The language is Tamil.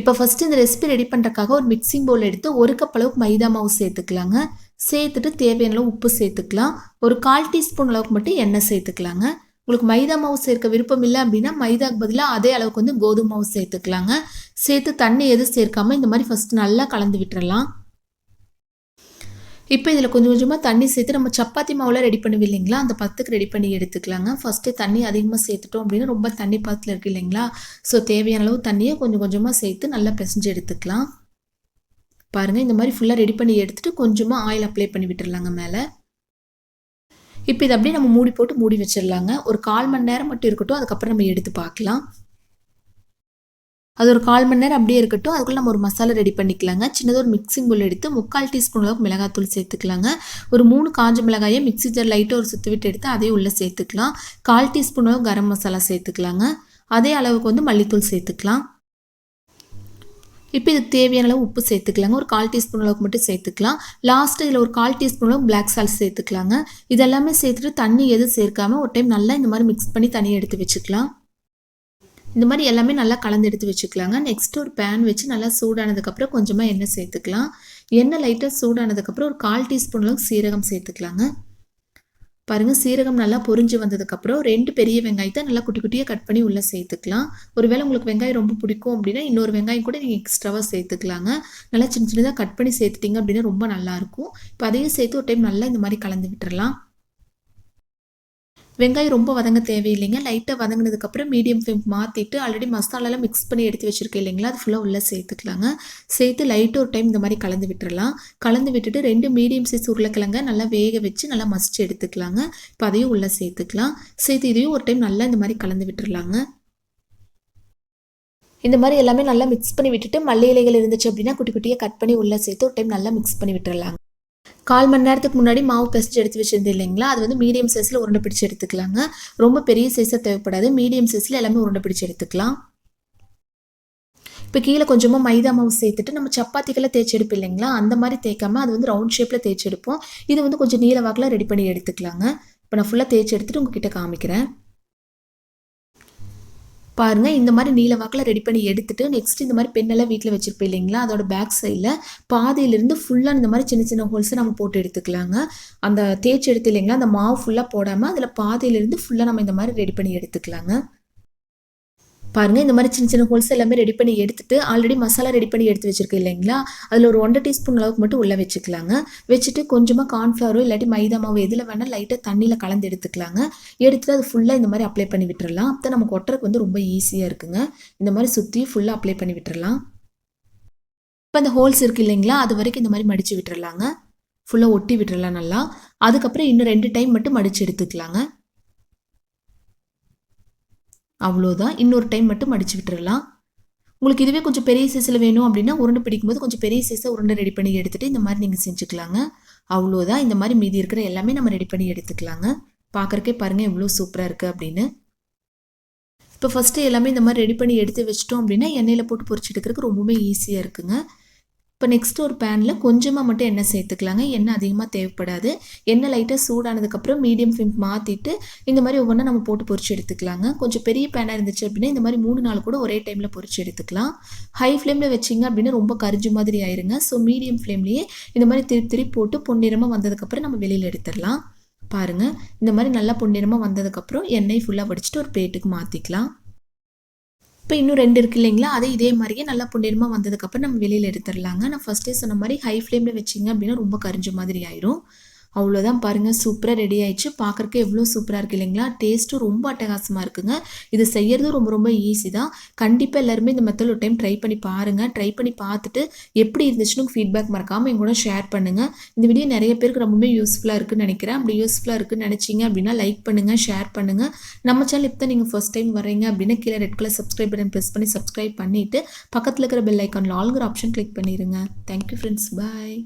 இப்போ ஃபஸ்ட்டு இந்த ரெசிபி ரெடி பண்ணுறக்காக ஒரு மிக்சிங் பவுல் எடுத்து ஒரு கப் அளவுக்கு மைதா மாவு சேர்த்துக்கலாங்க. சேர்த்துட்டு தேவையான அளவு உப்பு சேர்த்துக்கலாம். ஒரு கால் டீஸ்பூன் அளவுக்கு மட்டும் எண்ணெய் சேர்த்துக்கலாங்க. உங்களுக்கு மைதா மாவு சேர்க்க விருப்பம் இல்லை அப்படின்னா மைதாக்கு பதிலாக அதே அளவுக்கு வந்து கோதுமை மாவு சேர்த்துக்கலாங்க. சேர்த்து தண்ணி எதுவும் சேர்க்காம இந்த மாதிரி ஃபஸ்ட்டு நல்லா கலந்து விட்டுறலாம். இப்போ இதில் கொஞ்சம் கொஞ்சமாக தண்ணி சேர்த்து நம்ம சப்பாத்தி மாவில் ரெடி பண்ணுவோம் இல்லைங்களா? அந்த பத்துக்கு ரெடி பண்ணி எடுத்துக்கலாங்க. ஃபஸ்ட்டு தண்ணி அதிகமாக சேர்த்துட்டோம் அப்படின்னா ரொம்ப தண்ணி பாத்தில் இருக்குது இல்லைங்களா? ஸோ தேவையான அளவு தண்ணியை கொஞ்சம் கொஞ்சமாக சேர்த்து நல்லா பிசைஞ்சு எடுத்துக்கலாம். பாருங்கள் இந்த மாதிரி ஃபுல்லாக ரெடி பண்ணி எடுத்துகிட்டு கொஞ்சமாக ஆயில் அப்ளை பண்ணி விட்டுடலாங்க மேலே. இப்போ இதை அப்படியே நம்ம மூடி போட்டு மூடி வச்சிடலாங்க. ஒரு கால் மணி நேரம் மட்டும் இருக்கட்டும் அதுக்கப்புறம் நம்ம எடுத்து பார்க்கலாம். அது ஒரு கால் மணி நேரம் அப்படியே இருக்கட்டும். அதுக்குள்ளே நம்ம ஒரு மசாலா ரெடி பண்ணிக்கலாங்க. சின்னதாக ஒரு மிக்சிங் புல் எடுத்து முக்கால் டீஸ்பூன் அளவுக்கு மிளகாத்தூள் சேர்த்துக்கலாங்க. ஒரு மூணு காஞ்ச மிளகாயை மிக்சி ஜார் லைட்டாக ஒரு சுற்றி விட்டு எடுத்து அதையும் உள்ளே சேர்த்துக்கலாம். கால் டீஸ்பூன் அளவு கரம் மசாலா சேர்த்துக்கலாங்க. அதே அளவுக்கு வந்து மல்லித்தூள் சேர்த்துக்கலாம். இப்போ இதுக்கு தேவையான அளவு உப்பு சேர்த்துக்கலாங்க. ஒரு கால் டீஸ்பூன் அளவுக்கு மட்டும் சேர்த்துக்கலாம். லாஸ்ட்டு இதில் ஒரு கால் டீஸ்பூன் அளவு பிளாக் சால்ட் சேர்த்துக்கலாங்க. இதெல்லாமே சேர்த்துட்டு தண்ணி எதுவும் சேர்க்காம ஒரு டைம் நல்லா இந்த மாதிரி மிக்ஸ் பண்ணி தனியாக எடுத்து வச்சுக்கலாம். இந்த மாதிரி எல்லாமே நல்லா கலந்து எடுத்து வச்சுக்கலாங்க. நெக்ஸ்ட் ஒரு பேன் வச்சு நல்லா சூடானதுக்கப்புறம் கொஞ்சமாக எண்ணெய் சேர்த்துக்கலாம். எண்ணெய் லைட்டாக சூடானதுக்கப்புறம் ஒரு கால் டீஸ்பூன் அளவுக்கு சீரகம் சேர்த்துக்கலாங்க. பாருங்கள் சீரகம் நல்லா பொரிஞ்சு வந்ததுக்கப்புறம் ரெண்டு பெரிய வெங்காயத்தை நல்லா குட்டி குட்டியாக கட் பண்ணி உள்ளே சேர்த்துக்கலாம். ஒருவேளை உங்களுக்கு வெங்காயம் ரொம்ப பிடிக்கும் அப்படின்னா இன்னொரு வெங்காயம் கூட நீங்கள் எக்ஸ்ட்ராவாக சேர்த்துக்கலாங்க. நல்லா சின்ன சின்னதாக கட் பண்ணி சேர்த்துட்டிங்க அப்படின்னா ரொம்ப நல்லாயிருக்கும் இப்போ அதையும் சேர்த்து ஒரு டைம் நல்லா இந்த மாதிரி கலந்து விட்டுறலாம். வெங்காயம் ரொம்ப வதங்க தேவையில்லைங்க. லைட்டாக வதங்கினதுக்கப்புறம் மீடியம் ஃப்ளேம் மாற்றிட்டு ஆல்ரெடி மசாலாலாம் மிக்ஸ் பண்ணி எடுத்து வச்சுருக்கேன் இல்லைங்களா? அது ஃபுல்லாக உள்ளே சேர்த்துக்கலாங்க. சேர்த்து லைட்டாக ஒரு டைம் இந்த மாதிரி கலந்து விட்டுறலாம். கலந்து விட்டுட்டு ரெண்டு மீடியம் சைஸ் உருளைக்கிழங்க நல்லா வேக வச்சு நல்லா மசிச்சு எடுத்துக்கலாங்க. இப்போ அதையும் உள்ளே சேர்த்துக்கலாம். சேர்த்து இதையும் ஒரு டைம் நல்லா இந்த மாதிரி கலந்து விட்டுறலாங்க. இந்த மாதிரி எல்லாமே நல்லா மிக்ஸ் பண்ணி விட்டுட்டு மல்லி இலைகள் இருந்துச்சு அப்படின்னா குட்டி குட்டியாக கட் பண்ணி உள்ளே சேர்த்து ஒரு டைம் நல்லா மிக்ஸ் பண்ணி விட்டுறலாங்க. கால் மணி நேரத்துக்கு முன்னாடி மாவு பிசைஞ்சு எடுத்து வச்சிருந்து இல்லைங்களா? அது வந்து மீடியம் சைஸில் உருண்டை பிடிச்சி எடுத்துக்கலாங்க. ரொம்ப பெரிய சைஸாக தேவைப்படாது. மீடியம் சைஸில் எல்லாமே உருண்டை பிடிச்சி எடுத்துக்கலாம். இப்போ கீழே கொஞ்சமாக மைதா மாவு சேர்த்துட்டு நம்ம சப்பாத்திக்கெல்லாம் தேய்ச்சி எடுப்போம் இல்லைங்களா? அந்த மாதிரி தேய்க்காம அது வந்து ரவுண்ட் ஷேப்பில் தேய்ச்சி எடுப்போம். இது வந்து கொஞ்சம் நீல வாக்கில் ரெடி பண்ணி எடுத்துக்கலாங்க. இப்போ நான் ஃபுல்லாக தேய்ச்சி எடுத்துகிட்டு உங்ககிட்ட காமிக்கிறேன். பாருங்கள் இந்த மாதிரி நீல வாக்கில் ரெடி பண்ணி எடுத்துட்டு நெக்ஸ்ட் இந்த மாதிரி பெண்ணெல்லாம் வீட்டில் வச்சுருப்பேன் இல்லைங்களா? அதோட பேக் சைடில் பாதியிலிருந்து ஃபுல்லாக இந்த மாதிரி சின்ன சின்ன ஹோல்ஸை நம்ம போட்டு எடுத்துக்கலாங்க. அந்த தேய்ச்சி எடுத்து இல்லைங்களா அந்த மாவு ஃபுல்லாக போடாமல் அதில் பாதியிலிருந்து ஃபுல்லாக நம்ம இந்த மாதிரி ரெடி பண்ணி எடுத்துக்கலாங்க. பாருங்கள் இந்த மாதிரி சின்ன சின்ன ஹோல்ஸ் எல்லாமே ரெடி பண்ணி எடுத்துட்டு ஆல்ரெடி மசாலா ரெடி பண்ணி எடுத்து வச்சிருக்கேன் இல்லைங்களா? அதில் ஒரு ஒன்றரை டீஸ்பூன் அளவுக்கு மட்டும் உள்ளே வச்சுக்கலாங்க. வச்சுட்டு கொஞ்சமாக கார்ன்ஃப்ளவரோ இல்லாட்டி மைதா மாவு எதில் வேணால் லைட்டாக தண்ணியில் கலந்து எடுத்துக்கலாங்க. எடுத்துட்டு அது ஃபுல்லாக இந்த மாதிரி அப்ளை பண்ணி விட்டுறலாம். அப்போ நமக்கு ஒட்டுறதுக்கு வந்து ரொம்ப ஈஸியாக இருக்குங்க. இந்த மாதிரி சுற்றி ஃபுல்லாக அப்ளை பண்ணி விட்டுறலாம். இப்போ அந்த ஹோல்ஸ் இருக்குது இல்லைங்களா? அது வரைக்கும் இந்த மாதிரி மடித்து விட்டுறலாங்க. ஃபுல்லாக ஒட்டி விட்டுறலாம் நல்லா. அதுக்கப்புறம் இன்னும் ரெண்டு டைம் மட்டும் மடித்து எடுத்துக்கலாங்க. அவ்வளோதான் இன்னொரு டைம் மட்டும் அடிச்சு விட்டுறலாம். உங்களுக்கு இதுவே கொஞ்சம் பெரிய சைஸில் வேணும் அப்படின்னா உருண்டை பிடிக்கும்போது கொஞ்சம் பெரிய சைஸை உருண்டை ரெடி பண்ணி எடுத்துகிட்டு இந்த மாதிரி நீங்கள் செஞ்சுக்கலாங்க. அவ்வளோதான் இந்த மாதிரி மீதி இருக்கிற எல்லாமே நம்ம ரெடி பண்ணி எடுத்துக்கலாங்க. பார்க்குறக்கே பாருங்கள் எவ்வளோ சூப்பராக இருக்குது அப்படின்னு. இப்போ ஃபஸ்ட்டு எல்லாமே இந்த மாதிரி ரெடி பண்ணி எடுத்து வச்சிட்டோம் அப்படின்னா எண்ணெயில் போட்டு பொறிச்சு எடுக்கிறதுக்கு ரொம்பவுமே ஈஸியாக இருக்குங்க. இப்போ நெக்ஸ்ட் ஒரு பேனில் கொஞ்சமாக மட்டும் எண்ணெய் சேர்த்துக்கலாங்க. எண்ணெய் அதிகமாக தேவைப்படாது. எண்ணெய் லைட்டாக சூடானதுக்கப்புறம் மீடியம் ஃப்ளேம் மாற்றிட்டு இந்த மாதிரி ஒவ்வொன்றா நம்ம போட்டு பொறிச்சு எடுத்துக்கலாங்க. கொஞ்சம் பெரிய பேனாக இருந்துச்சு அப்படின்னா இந்த மாதிரி மூணு நாள் கூட ஒரே டைமில் பொறிச்சு எடுத்துக்கலாம். ஹை ஃப்ளேமில் வச்சிங்க அப்படின்னா ரொம்ப கரிஞ்சு மாதிரி ஆயிருங்க. ஸோ மீடியம் ஃப்ளேம்லேயே இந்த மாதிரி திருப்பி திருப்பி போட்டு பொன்னிறமாக வந்ததுக்கப்புறம் நம்ம வெளியில் எடுத்துடலாம். பாருங்கள் இந்த மாதிரி நல்லா பொன்னிறமாக வந்ததுக்கப்புறம் எண்ணெய் ஃபுல்லாக வடிச்சிட்டு ஒரு பிளேட்டுக்கு மாற்றிக்கலாம் இப்போ இன்னும் ரெண்டு இருக்கு இல்லைங்களா? அதே இதே மாதிரியே நல்லா புண்ணியமாக வந்ததுக்கப்புறம் நம்ம வெளியில் எடுத்துடலாங்க. நான் ஃபஸ்ட்டே சொன்ன மாதிரி ஹை ஃப்ளேமில் வச்சிங்க அப்படின்னா ரொம்ப கரிஞ்ச மாதிரி ஆயிரும். அவ்வளோதான் பாருங்கள் சூப்பராக ரெடி ஆயிடுச்சு. பார்க்குறக்கு எவ்வளோ சூப்பராக இருக்குது இல்லைங்களா? டேஸ்ட்டும் ரொம்ப அட்டகாசமாக இருக்குங்க. இது செய்கிறது ரொம்ப ரொம்ப ஈஸி தான். கண்டிப்பாக எல்லாருமே இந்த மெத்தட் ஒரு டைம் ட்ரை பண்ணி பாருங்கள் ட்ரை பண்ணி பார்த்துட்டு எப்படி இருந்துச்சுன்னு ஃபீட்பேக் மறக்காமல் எங்க கூட ஷேர் பண்ணுங்கள் இந்த வீடியோ நிறைய பேருக்கு ரொம்பவே யூஸ்ஃபுல்லாக இருக்குன்னு நினைக்கிறேன். அப்படி யூஸ்ஃபுல்லாக இருக்குன்னு நினச்சிங்க அப்படின்னா லைக் பண்ணுங்கள் ஷேர் பண்ணுங்கள் நம்ம சேனல் இப்போ நீங்கள் ஃபஸ்ட் டைம் வரீங்க அப்படின்னா கீழே red colour subscribe button press பண்ணி சப்ஸ்கிரைப் பண்ணிவிட்டு பக்கத்தில் இருக்கிற பெல் ஐக்கானில் ஆளுங்கிற ஆப்ஷன் கிளிக் பண்ணிடுங்க தேங்க்யூ ஃப்ரெண்ட்ஸ் பாய்